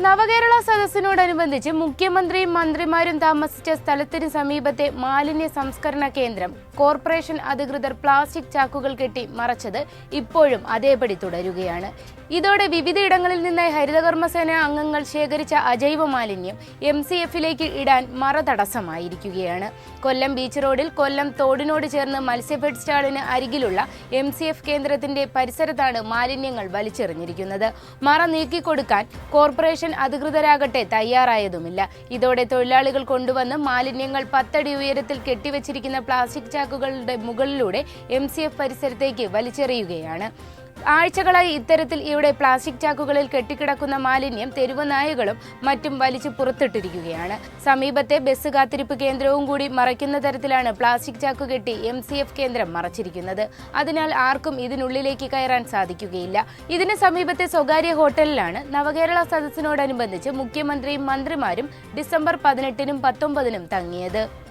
നവകേരള സദസ്സിനോടനുബന്ധിച്ച് മുഖ്യമന്ത്രിയും മന്ത്രിമാരും താമസിച്ച സ്ഥലത്തിന് സമീപത്തെ മാലിന്യ സംസ്കരണ കേന്ദ്രം കോർപ്പറേഷൻ അധികൃതർ പ്ലാസ്റ്റിക് ചാക്കുകൾ കെട്ടി മറച്ചത് ഇപ്പോഴും അതേപടി തുടരുകയാണ്. ഇതോടെ വിവിധയിടങ്ങളിൽ നിന്നായി ഹരിതകർമ്മസേന അംഗങ്ങൾ ശേഖരിച്ച അജൈവ മാലിന്യം എം സി എഫിലേക്ക് ഇടാൻ മറ തടസ്സമായിരിക്കുകയാണ് കൊല്ലം ബീച്ച് റോഡിൽ കൊല്ലം തോടിനോട് ചേർന്ന് മത്സ്യഫെഡ് സ്റ്റാളിന് അരികിലുള്ള എം സി എഫ് കേന്ദ്രത്തിന്റെ പരിസരത്താണ് മാലിന്യങ്ങൾ വലിച്ചെറിഞ്ഞിരിക്കുന്നത്. മറ നീക്കിക്കൊടുക്കാൻ കോർപ്പറേഷൻ അധികൃതരാകട്ടെ തയ്യാറായതുമില്ല. ഇതോടെ തൊഴിലാളികൾ കൊണ്ടുവന്ന് മാലിന്യങ്ങൾ പത്തടി ഉയരത്തിൽ കെട്ടിവച്ചിരിക്കുന്ന പ്ലാസ്റ്റിക് ചാക്കുകളുടെ മുകളിലൂടെ എം പരിസരത്തേക്ക് വലിച്ചെറിയുകയാണ്. ആഴ്ചകളായി ഇത്തരത്തിൽ ഇവിടെ പ്ലാസ്റ്റിക് ചാക്കുകളിൽ കെട്ടിക്കിടക്കുന്ന മാലിന്യം തെരുവ് നായകളും മറ്റും വലിച്ചു പുറത്തിട്ടിരിക്കുകയാണ്. സമീപത്തെ ബസ് കാത്തിരിപ്പ് കേന്ദ്രവും കൂടി മറയ്ക്കുന്ന തരത്തിലാണ് പ്ലാസ്റ്റിക് ടാക്ക് കെട്ടി എം സി എഫ് കേന്ദ്രം മറച്ചിരിക്കുന്നത്. അതിനാൽ ആർക്കും ഇതിനുള്ളിലേക്ക് കയറാൻ സാധിക്കുകയില്ല. ഇതിന് സമീപത്തെ സ്വകാര്യ ഹോട്ടലിലാണ് നവകേരള സദസ്സിനോടനുബന്ധിച്ച് മുഖ്യമന്ത്രിയും മന്ത്രിമാരും ഡിസംബർ പതിനെട്ടിനും പത്തൊമ്പതിനും തങ്ങിയത്.